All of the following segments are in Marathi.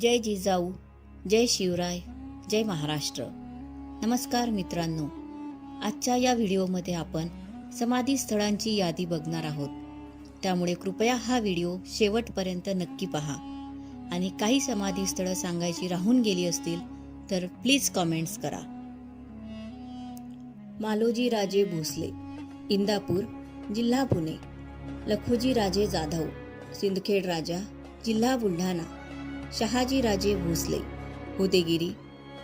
जय जिजाऊ जय शिवराय जय महाराष्ट्र. नमस्कार मित्रांनो. आजच्या या व्हिडिओमध्ये आपण समाधी स्थळांची यादी बघणार आहोत. त्यामुळे कृपया हा व्हिडिओ शेवटपर्यंत नक्की पहा. आणि काही समाधी स्थळं सांगायची राहून गेली असतील तर प्लीज कॉमेंट्स करा. मालोजी राजे भोसले इंदापूर जिल्हा पुणे. लखोजी राजे जाधव सिंदखेड राजा जिल्हा बुलढाणा. शहाजी राजे भोसले उदयगिरी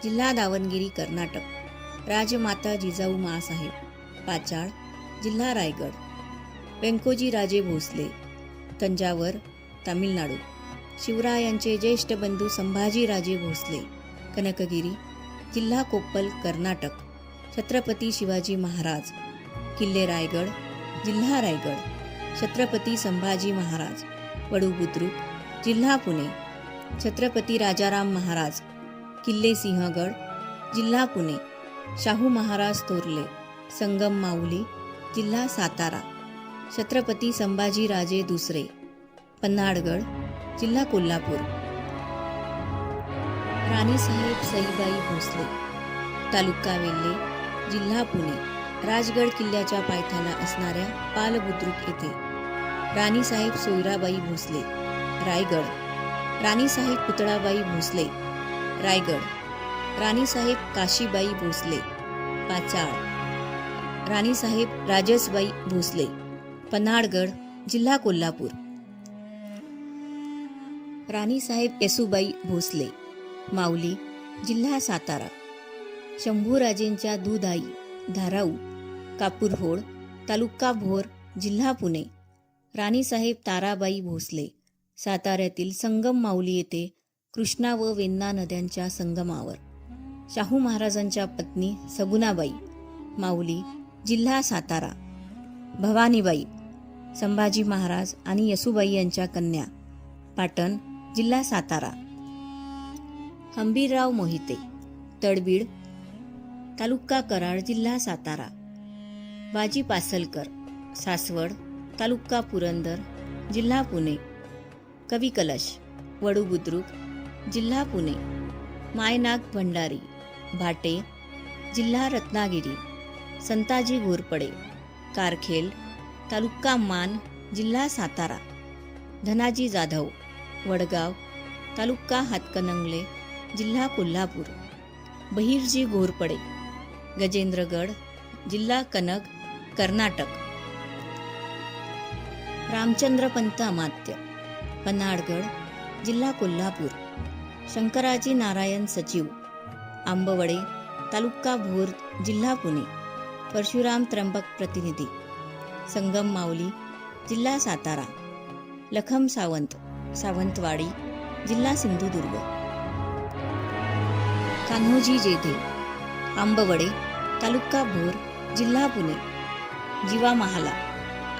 जिल्हा दावणगिरी कर्नाटक राजमाता जिजाऊ मासाहेब पाचाळ जिल्हा रायगड वेंकोजी राजे भोसले तंजावर तामिळनाडू शिवरायांचे ज्येष्ठ बंधू संभाजीराजे भोसले कनकगिरी जिल्हा कोप्पल कर्नाटक छत्रपती शिवाजी महाराज किल्ले रायगड जिल्हा रायगड छत्रपती संभाजी महाराज वडू बुद्रुक जिल्हा पुणे छत्रपती राजाराम महाराज किल्ले सिंहगड जिल्हा पुणे शाहू महाराज तोरले संगम माऊली जिल्हा सातारा छत्रपती संभाजीराजे दुसरे पन्हाळगड जिल्हा कोल्हापूर. राणीसाहेब सईबाई भोसले तालुका वेल्हे जिल्हा पुणे राजगड किल्ल्याच्या पायथ्याला असणाऱ्या पालबुद्रुक येथे. राणीसाहेब सोयराबाई भोसले रायगड. राणीसाहेब पुतळाबाई भोसले. रायगड. राणीसाहेब काशीबाई भोसले. पाचाळ. राणीसाहेब राजसबाई भोसले. पन्हाळगड जिल्हा कोल्हापूर. राणीसाहेब येसुबाई भोसले. माऊली जिल्हा सातारा. शंभूराजेंच्या दुधाई धाराऊ. कापूरहोळ तालुका भोर जिल्हा पुणे. राणीसाहेब ताराबाई भोसले. साताऱ्यातील संगम माऊली येथे कृष्णा व वेन्ना नद्यांच्या संगमावर. शाहू महाराजांच्या पत्नी सगुणाबाई माऊली जिल्हा सातारा भवानीबाई संभाजी महाराज आणि यसुबाई यांच्या कन्या पाटण जिल्हा सातारा. हंबीरराव मोहिते तडबीड तालुका कराड जिल्हा सातारा. बाजी पासलकर सासवड तालुका पुरंदर जिल्हा पुणे. कवी कलश वडू बुद्रुक जिल्हा पुणे मायनाग भंडारी भाटे जिल्हा रत्नागिरी संताजी घोरपडे कारखेल तालुका मान जिल्हा सातारा धनाजी जाधव वडगाव तालुका हातकणंगले जिल्हा कोल्हापूर बहिर्जी घोरपडे गजेंद्रगड जिल्हा कनक कर्नाटक. रामचंद्रपंत अमात्य. पन्हाळगड जिल्हा कोल्हापूर. शंकराजी नारायण सचिव आंबवडे तालुका भोर जिल्हा पुणे. परशुराम त्र्यंबक प्रतिनिधी. संगम माऊली जिल्हा सातारा. लखम सावंत सावंतवाडी जिल्हा सिंधुदुर्ग. कान्होजी जेधे आंबवडे तालुका भोर जिल्हा पुणे. जीवा महाला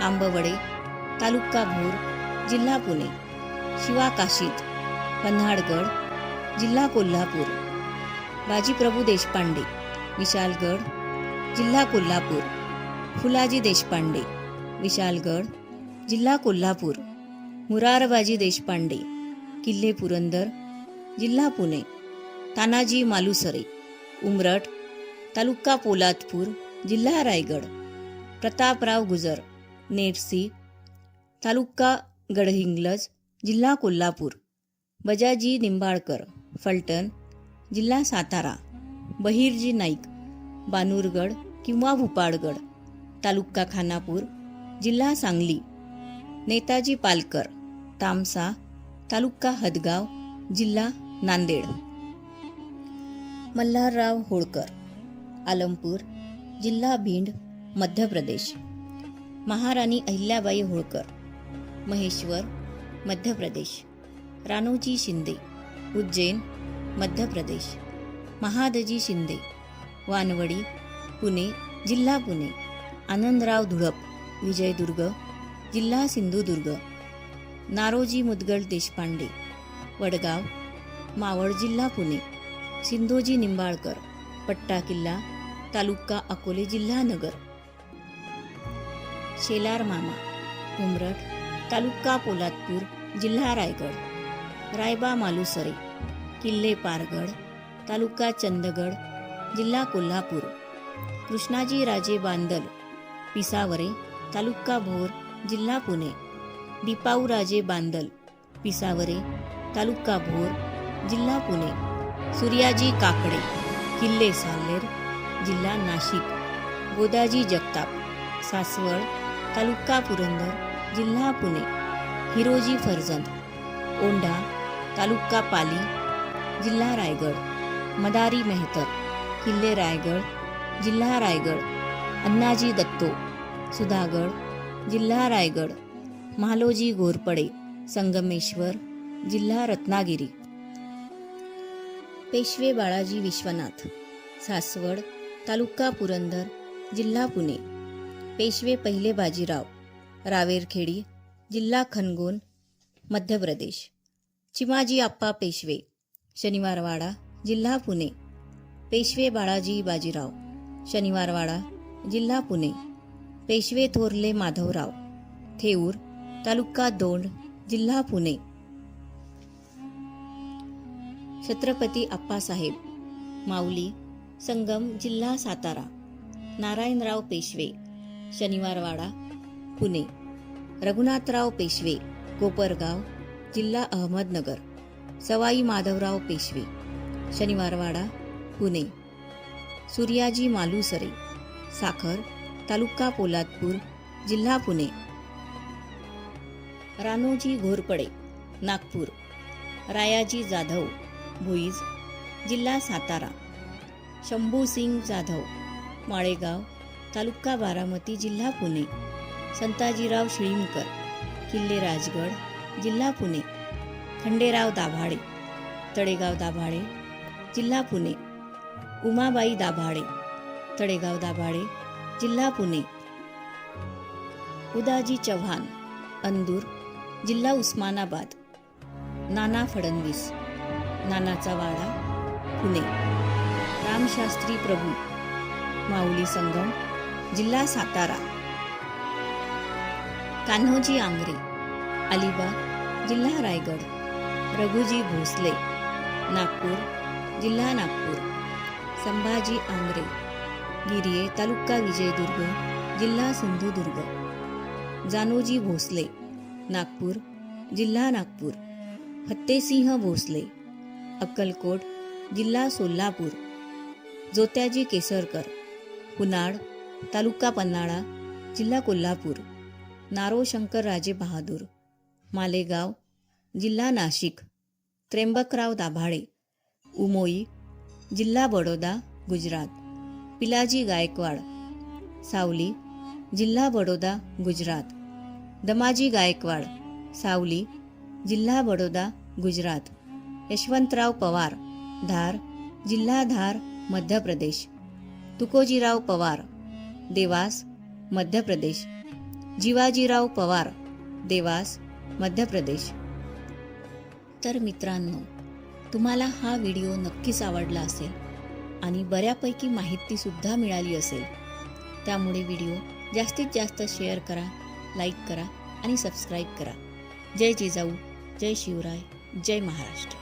आंबवडे तालुका भोर जिल्हा पुणे. शिवा काशीत पन्हाळगड जिल्हा कोल्हापूर. बाजीप्रभू देशपांडे विशालगड जिल्हा कोल्हापूर. फुलाजी देशपांडे विशालगड जिल्हा कोल्हापूर. मुरारबाजी देशपांडे किल्ले पुरंदर जिल्हा पुणे. तानाजी मालुसरे उमरट तालुका पोलादपूर जिल्हा रायगड. प्रतापराव गुजर नेरसी तालुका गडहिंग्लज जिल्हा कोल्हापूर. बजाजी निंबाळकर फलटण जिल्हा सातारा. बहिर्जी नाईक बानूरगड किंवा भुपाळगड. तालुका खानापूर जिल्हा सांगली. नेताजी पालकर तामसा तालुका हदगाव जिल्हा नांदेड. मल्हारराव होळकर आलमपूर जिल्हा भिंड मध्य प्रदेश. महाराणी अहिल्याबाई होळकर महेश्वर मध्य प्रदेश. रानोजी शिंदे उज्जैन मध्य प्रदेश. महादजी शिंदे वानवडी पुणे जिल्हा पुणे. आनंदराव धुळप विजयदुर्ग जिल्हा सिंधुदुर्ग. नारोजी मुदगल देशपांडे वडगाव मावळ जिल्हा पुणे. सिंधोजी निंबाळकर पट्टा किल्ला तालुका अकोले जिल्हा नगर. शेलार मामा उमरठ तालुका पोलादपूर जिल्हा रायगड. रायबा मालुसरे किल्ले पारगड तालुका चंदगड जिल्हा कोल्हापूर. कृष्णाजी राजे बांदल पिसावरे तालुका भोर जिल्हा पुणे. दीपाऊ राजे बांदल पिसावरे तालुका भोर जिल्हा पुणे. सूर्याजी काकडे किल्ले सालेर जिल्हा नाशिक. गोदाजी जगताप सासवड तालुका पुरंदर जिल्हा पुणे. हिरोजी फर्जंद ओंढा तालुका पाली जिल्हा रायगड मदारी मेहतर किल्ले रायगड जिल्हा रायगड अण्णाजी दत्तो सुधागड जिल्हा रायगड महालोजी घोरपडे संगमेश्वर जिल्हा रत्नागिरी. पेशवे बाळाजी विश्वनाथ सासवड तालुका पुरंदर जिल्हा पुणे. पेशवे पहिले बाजीराव रावेरखेडी जिल्हा खनगोन मध्य प्रदेश चिमाजी आप्पा पेशवे शनिवारवाडा जिल्हा पुणे. पेशवे बाळाजी बाजीराव शनिवारवाडा जिल्हा पुणे. पेशवे थोरले माधवराव थेऊर तालुका दोंड जिल्हा पुणे. छत्रपती आप्पासाहेब माऊली संगम जिल्हा सातारा. नारायणराव पेशवे शनिवारवाडा पुणे. रघुनाथराव पेशवे कोपरगाव जिल्हा अहमदनगर. सवाई माधवराव पेशवे. शनिवारवाडा पुणे. सूर्याजी मालुसरे. साखर तालुका पोलादपूर जिल्हा पुणे. रानोजी घोरपडे नागपूर. रायाजी जाधव भुईज जिल्हा सातारा. शंभू सिंग जाधव माळेगाव तालुका बारामती जिल्हा पुणे. संताजीराव शिळीमकर किल्ले राजगड जिल्हा पुणे खंडेराव दाभाडे तळेगाव दाभाडे जिल्हा पुणे उमाबाई दाभाडे तळेगाव दाभाडे जिल्हा पुणे. उदाजी चव्हाण अंदूर जिल्हा उस्मानाबाद नाना फडणवीस नानाचा वाडा पुणे. रामशास्त्री प्रभू माऊली संगम जिल्हा सातारा. कान्होजी आंग्रे अलिबाग जिल्हा रायगड रघुजी भोसले नागपूर जिल्हा नागपूर संभाजी आंग्रे गिरिये तालुका विजयदुर्ग जिल्हा सिंधुदुर्ग जानोजी भोसले नागपूर जिल्हा नागपूर फत्तेसिंह भोसले अक्कलकोट जिल्हा सोलापूर जोत्याजी केसरकर पुनाड तालुका पन्हाळा जिल्हा कोल्हापूर नारो शंकर राजे बहादूर मालेगाव जिल्हा नाशिक त्र्यंबकराव दाभाडे उमोई जिल्हा बडोदा गुजरात पिलाजी गायकवाड सावली जिल्हा बडोदा गुजरात दमाजी गायकवाड सावली जिल्हा बडोदा गुजरात यशवंतराव पवार धार जिल्हा धार मध्य प्रदेश तुकोजीराव पवार देवास मध्य प्रदेश जिवाजीराव पवार देवास मध्य प्रदेश तर मित्रांनो तुम्हाला हा व्हिडिओ नक्कीच आवडला असेल आणि बऱ्यापैकी माहितीसुद्धा मिळाली असेल. त्यामुळे व्हिडिओ जास्तीत जास्त शेअर करा लाईक करा आणि सबस्क्राईब करा. जय जिजाऊ जय शिवराय जय महाराष्ट्र.